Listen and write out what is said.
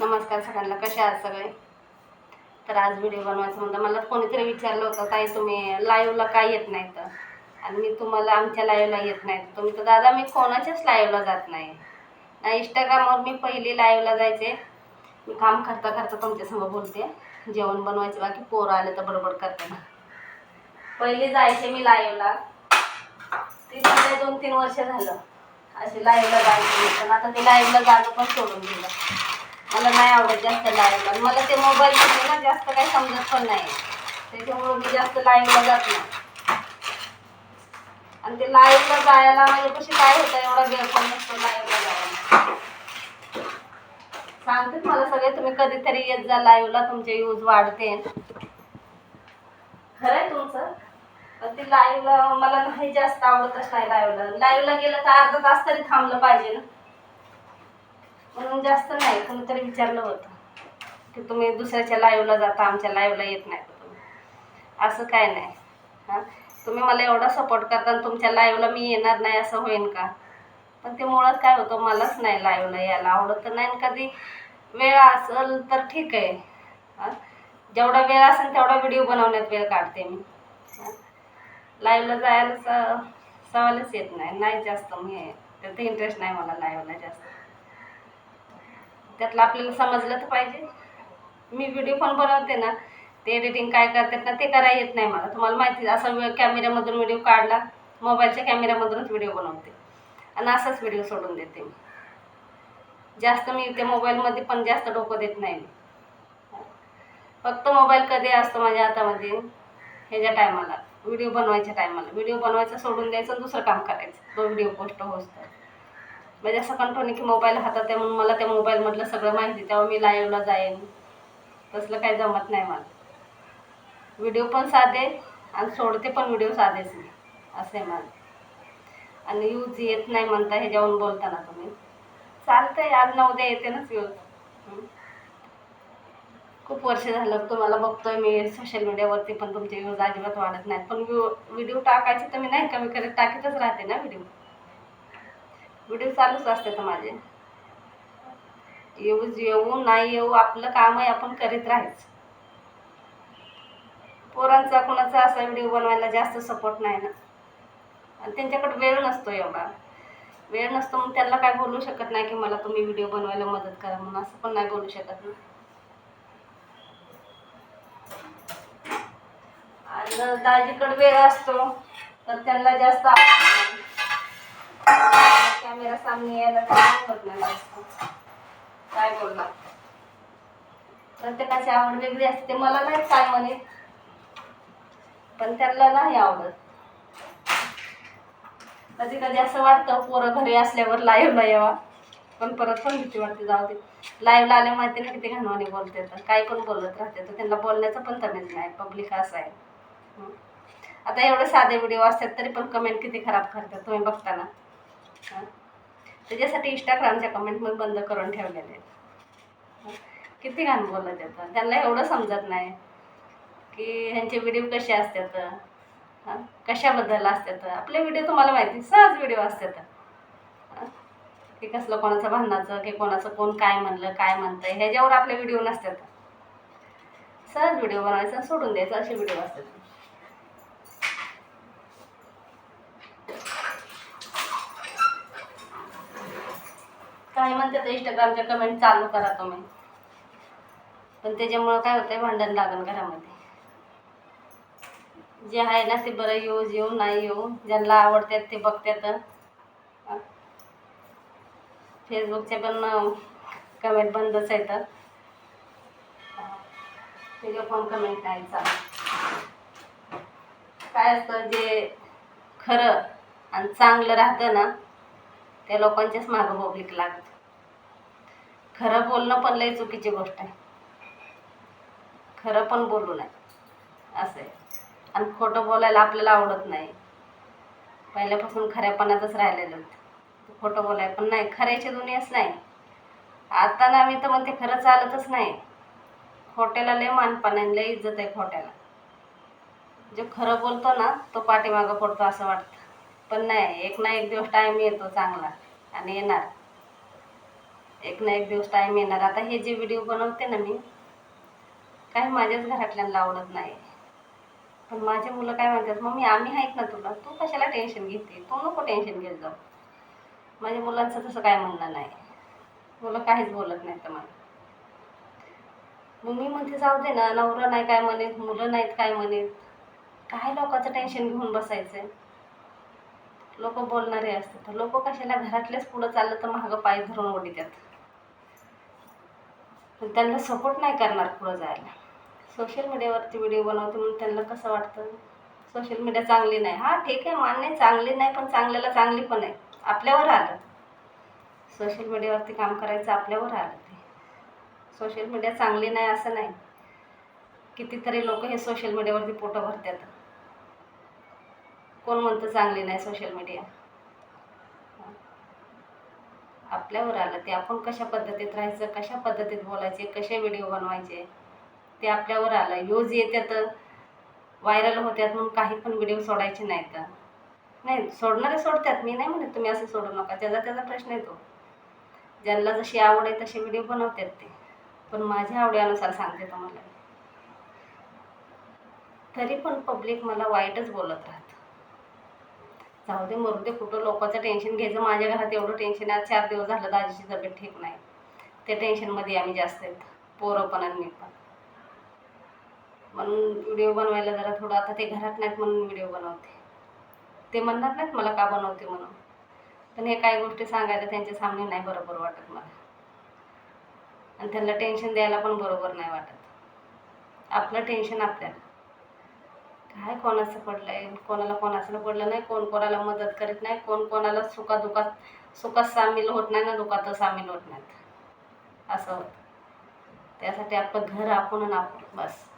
नमस्कार सगळ्यांना कसे आहात सगळे? तर आज व्हिडिओ बनवायचं म्हणतं मला कोणीतरी विचारलं होतं ताई तुम्ही लाईव्हला काय येत नाही तर आणि मी तुम्हाला आमच्या लाईव्हला येत नाही तर तुम्ही तर दादा मी कोणाच्याच लाईव्हला जात नाही. ना इंस्टाग्रामवर मी पहिली लाईव्हला जायचे. मी काम करता करता तुमच्यासमोर बोलते. जेवण बनवायचं बाकी पोरं आले तर बरोबर करते ना पहिले जायचे मी लाईव्हला ती दोन तीन वर्ष झालं. असे लाईव्हला जायचं पण आता ते लाईव्हला जाणं पण सोडून दिलं. मला नाही आवडत जास्त लाईव्हला मला ते मोबाईलमध्ये ना जास्त काही समजत पण नाही. त्याच्यामुळं मी जास्त लाईव्हला जात नाही. आणि ते लाईव्हला जायला म्हणजे माझ्यापाशी काय होतं एवढा वेळ पण नसतो लाईव्हला जायला. सांगतेच मला सगळे तुम्ही कधीतरी येत जा लाईव्हला तुमचे यूज वाढते. खरं आहे तुमचं. पण ते लाईव्हला मला नाही जास्त आवडतच नाही लाईव्हला लाईव्हला गेलं तर अर्धा तास तरी थांबलं पाहिजे ना. म्हणून जास्त नाही कोणीतरी विचारलं होतं की तुम्ही दुसऱ्याच्या लाईव्हला जाता आमच्या लाईव्हला येत नाही. तुम्ही असं काय नाही. हां? तुम्ही मला एवढा सपोर्ट करता आणि तुमच्या लाईव्हला मी येणार नाही असं होईन का? पण ते मुळात काय होतं मलाच नाही लाईव्हला यायला आवडत तर नाही आणि कधी वेळ असेल तर ठीक आहे. हां? जेवढा वेळ असेल तेवढा व्हिडिओ बनवण्यात वेळ काढते मी. लाईव्हला जायला स सवालच येत नाही. नाही जास्त मी त्यात इंटरेस्ट नाही मला लाईव्हला जास्त. त्यातलं आपल्याला समजलं तर पाहिजे. मी व्हिडिओ पण बनवते ना ते एडिटिंग काय करतात ना ते करायला येत नाही मला. तुम्हाला माहिती असा कॅमेऱ्यामधून व्हिडिओ काढला मोबाईलच्या कॅमेऱ्यामधूनच व्हिडिओ बनवते. आणि असाच व्हिडिओ सोडून देते मी. जास्त मी ते मोबाईलमध्ये पण जास्त डोकं देत नाही मी. फक्त मोबाईल कधी असतो माझ्या हातामध्ये? ह्याच्या टायमाला व्हिडिओ बनवायच्या टायमाला व्हिडिओ बनवायचा सोडून द्यायचं आणि दुसरं काम करायचं. तो व्हिडिओ पोस्ट होत. तर म्हणजे असं कंटिन्यू की मोबाईल हातात आहे म्हणून मला त्या मोबाईलमधलं सगळं माहिती तेव्हा मी लाईव्हला जाईन. तसलं काही जमत नाही मला. व्हिडिओ पण साधे आणि सोडते पण व्हिडिओ साधेच मी. असं आहे माझं. आणि यूज येत नाही म्हणता हे जेवण बोलताना तुम्ही. चालतंय आज ना उद्या येते नाच यूज खूप वर्ष झालं तुम्हाला बघतोय मी सोशल मीडियावरती पण तुमचे व्ह्यूज अजिबात वाढत नाहीत. पण व्ह्यू व्हिडिओ टाकायचे तर मी नाही कमी करत. टाकीतच राहते ना व्हिडिओ व्हिडिओ चालूच असते तर माझे. येऊ येऊ नाही येऊ आपलं कामही आपण करीत राहायचं. पोरांचा कुणाचा असा व्हिडिओ बनवायला जास्त सपोर्ट नाही ना. आणि त्यांच्याकडे वेळ नसतो एवढा. वेळ नसतो मग त्यांना काय बोलू शकत नाही की मला तुम्ही व्हिडिओ बनवायला मदत करा म्हणून असं पण नाही बोलू शकत ना. आणि दाजीकडे वेळ असतो तर त्यांना जास्त कॅमेरा सामने यायला काय आवडत नाही काय बोलणार? प्रत्येकाची आवड वेगळी असते मला नाही काय म्हणे. पण त्यांना नाही आवडत. कधी कधी असं वाटतं पोरं घरी असल्यावर लाईव्हला यावा. पण परत पण भीती वाटते जाऊ दे. लाईव्हला आले माहिती ना किती घाणवाने बोलते तर काही पण बोलत राहते तर त्यांना बोलण्याचं पण तमीज नाही. पब्लिक असं आहे. आता एवढे साधे व्हिडिओ असतात तरी पण कमेंट किती खराब करतात तुम्ही बघताना. हां त्याच्यासाठी इंस्टाग्रामच्या कमेंट मग बंद करून ठेवलेले आहेत. किती घाण बोलत येतं त्यांना एवढं समजत नाही की ह्यांचे व्हिडिओ कसे असतात. हां? कशाबद्दल असतात. आपले व्हिडिओ तुम्हाला माहिती सहज व्हिडिओ असतात. की कसलं कोणाचं भांडणाचं की कोणाचं कोण काय म्हणलं काय म्हणतं ह्याच्यावर आपले व्हिडिओ नसतात. सहज व्हिडिओ बनवायचा सोडून द्यायचा असे व्हिडिओ असतात काही म्हणतात इंस्टाग्रामच्या कमेंट चालू करा तुम्ही. पण त्याच्यामुळं काय होतंय भांडण लागल घरामध्ये. जे आहे ना ते बरं येऊ येऊ नाही येऊ. ज्यांना आवडतात ते बघतात. फेसबुकचे पण कमेंट बंदच येतात त्याच्या पण कमेंट नाही चालू काय असतं जे खरं आणि चांगलं राहतं ना त्या लोकांच्याच मागं पब्लिक लागतं. खरं बोलणं पण लई चुकीची गोष्ट आहे. खरं पण बोलू नये. असं आहे आणि खोटं बोलायला आपल्याला आवडत नाही. पहिल्यापासून खऱ्यापणातच राहिलेलं होतं. खोटं बोलाय पण नाही. खऱ्याची दुनियाच नाही. आता ना मी तर म्हणते खरं चालतच नाही. खोट्याला लय मानपान आहे लय इज्जत आहे खोट्याला. जो खरं बोलतो ना तो पाठीमागं पडतो असं वाटतं. पण नाही एक ना एक दिवस टाईम येतो चांगला. आणि येणार. एक ना एक दिवस टाईम येणार. आता हे जे व्हिडिओ बनवते ना मी काही माझ्याच घरातल्यांना आवडत नाही. पण माझे मुलं काय म्हणतात मम्मी आम्ही आहेत ना तुला तू कशाला टेन्शन घेते? तू नको टेन्शन घेत जाऊ. माझ्या मुलांचं तसं काय म्हणणं नाही. मुलं काहीच बोलत नाहीत तर मला. मग मी म्हणते जाऊ दे ना नवरा नाही काय म्हणेत मुलं नाहीत काय म्हणेत. काय लोकांचं टेन्शन घेऊन बसायचं लोक बोलणारे असतात. लोक कशाला घरातलेच पुढं चाललं तर महागं पाय धरून ओढीतात. पण त्यांना सपोर्ट नाही करणार पुढं जायला. सोशल मीडियावरती व्हिडिओ बनवते म्हणून त्यांना कसं वाटतं? सोशल मीडिया चांगली नाही. हा ठीक आहे मान्य चांगली नाही पण चांगल्याला चांगली पण आहे. आपल्यावर आलं. सोशल मीडियावरती काम करायचं आपल्यावर आलं ते. सोशल मीडिया चांगली नाही असं नाही. कितीतरी लोक हे सोशल मीडियावरती पोटं भरतात. कोण म्हणतं चांगली नाही सोशल मीडिया आपल्यावर आलं ते आपण कशा पद्धतीत राहायचं कशा पद्धतीत बोलायचे कसे व्हिडिओ बनवायचे ते आपल्यावर आलं. यूज येत्यात व्हायरल होत्यात म्हणून काही पण व्हिडिओ सोडायचे नाहीत नाही सोडणारे सोडतात. मी नाही म्हणत तुम्ही असं सोडू नका. त्याचा त्याचा प्रश्न येतो. ज्यांना जशी आवड आहे तसे व्हिडिओ बनवतात ते. पण माझ्या आवडीनुसार सांगते तुम्हाला. तरी पण पब्लिक मला वाईटच बोलत राहते. जाऊ दे मरू दे कुठं लोकांचं टेन्शन घ्यायचं माझ्या घरात एवढं टेन्शन आहे आज चार दिवस झालं दाजीची तब्येत ठीक नाही. त्या टेन्शनमध्ये आम्ही जास्त आहेत पोरं पण आणि मी पण म्हणून व्हिडिओ बनवायला जरा थोडं आता ते घरात नाहीत म्हणून व्हिडिओ बनवते. ते म्हणणार नाहीत मला का बनवते म्हणून. पण हे काही गोष्टी सांगायला त्यांच्या सामने नाही बरोबर वाटत मला. आणि त्यांना टेन्शन द्यायला पण बरोबर नाही वाटत. आपलं टेन्शन आपल्याला. काय कोणाचं पडलंय? कोणाला कोणाचं पडलं नाही कोण कोणाला मदत करीत नाही कोण कोणाला सुखादुखात सुखात सामील होत नाही ना दुखात सामील होत नाहीत. असं होतं. त्यासाठी आपलं घर आपण आणि आपण बस.